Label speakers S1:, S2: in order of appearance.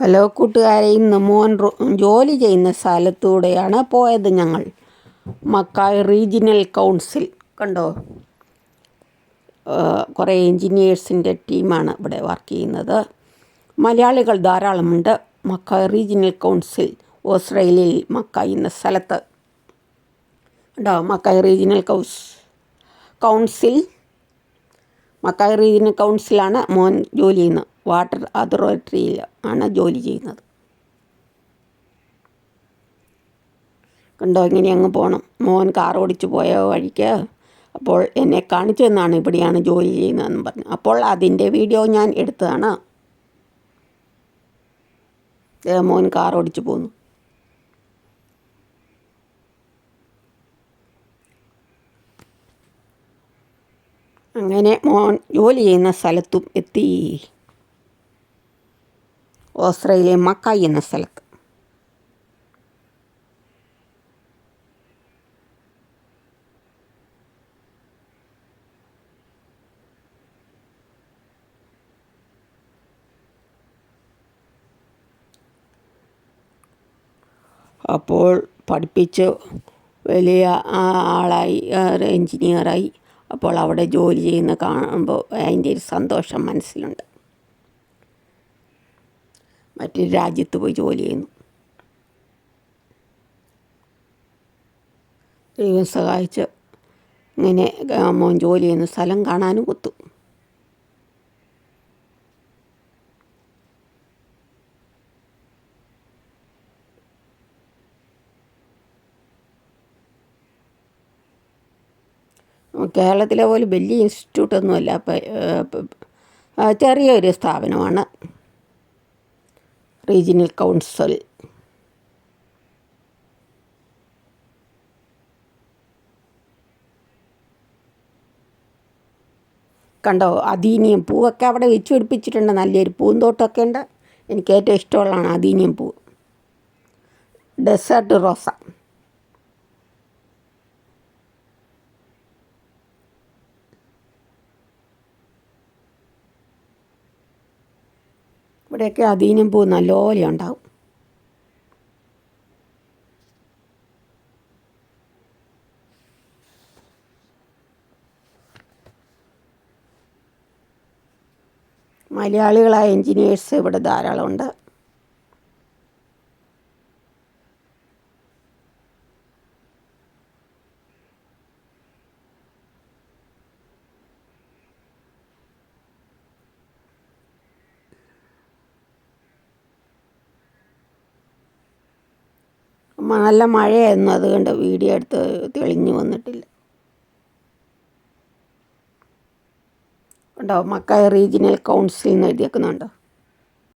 S1: Hello കൂട്ടുകാരെ ഇന്ന് മോൻ ജോലി ചെയ്യുന്ന സ്ഥലത്തൂടെയാണ് പോയത് ഞങ്ങൾ. Mackay regional council. കണ്ടോ? കുറേ എൻജിനീയേഴ്സിന്റെ ടീമാണ് ഇവിടെ വർക്ക് ചെയ്യുന്നത്. മലയാളികൾ ധാരാളമുണ്ട്. മക്കായ് റീജിയണൽ കൗൺസിൽ ഓസ്ട്രേലിയയിൽ മക്കായ് എന്ന സ്ഥലത്ത്. കണ്ടോ? മക്കായ് റീജിയണൽ കൗസ് കൗൺസിൽ. മക്കായ് റീജിയണൽ കൗൺസിലാണ് മോൻ ജോലി ചെയ്യുന്നത്. വാട്ടർ അതോറിറ്റിയിൽ ആണ് ജോലി ചെയ്യുന്നത്. കണ്ടോ ഇങ്ങനെ അങ്ങ് പോകണം മോൻ കാർ ഓടിച്ചു പോയ വഴിക്ക് അപ്പോൾ എന്നെ കാണിച്ചു തന്നാണ് ഇവിടെയാണ് ജോലി ചെയ്യുന്നതെന്ന് പറഞ്ഞു. അപ്പോൾ അതിന്റെ വീഡിയോ ഞാൻ എടുത്തതാണ്. മോൻ കാർ ഓടിച്ചു പോന്നു. അങ്ങനെ മോൻ ജോലി ചെയ്യുന്ന സ്ഥലത്തും എത്തി. ഓസ്ട്രേലിയ മക്കായി എന്ന സ്ഥലത്ത്. അപ്പോൾ പഠിപ്പിച്ച് വലിയ ആളായി എഞ്ചിനീയറായി. അപ്പോൾ അവിടെ ജോലി ചെയ്യുന്ന കാണുമ്പോൾ അതിന്റെ ഒരു സന്തോഷം മനസ്സിലുണ്ട്. മറ്റൊരു രാജ്യത്ത് പോയി ജോലി ചെയ്യുന്നു. ദൈവം സഹായിച്ച് ഇങ്ങനെ മോൻ ജോലി ചെയ്യുന്ന സ്ഥലം കാണാനും കൊത്തു കേരളത്തിലെ പോലെ വലിയ ഇൻസ്റ്റിറ്റ്യൂട്ടൊന്നുമല്ല. ചെറിയൊരു സ്ഥാപനമാണ്. റീജിയണൽ കൗൺസിൽ കണ്ടോ അദീനിയം പൂവൊക്കെ അവിടെ വെച്ച് പിടിപ്പിച്ചിട്ടുണ്ട്. നല്ലൊരു പൂന്തോട്ടമൊക്കെ ഉണ്ട്. എനിക്ക് ഏറ്റവും ഇഷ്ടമുള്ളതാണ് അദീനിയം പൂവ്. ഡെസേർട്ട് റോസ ഇവിടെയൊക്കെ അധീനം പൂ നല്ലപോലെ ഉണ്ടാവും. മലയാളികളായ എൻജിനീയേഴ്സ് ഇവിടെ ധാരാളമുണ്ട്. നല്ല മഴയായിരുന്നു അതുകൊണ്ട് വീഡിയോ എടുത്ത് തെളിഞ്ഞു വന്നിട്ടില്ല. ഉണ്ടോ മക്കായ റീജിയണൽ കൗൺസിൽ എന്ന് എഴുതിയേക്കുന്നുണ്ടോ.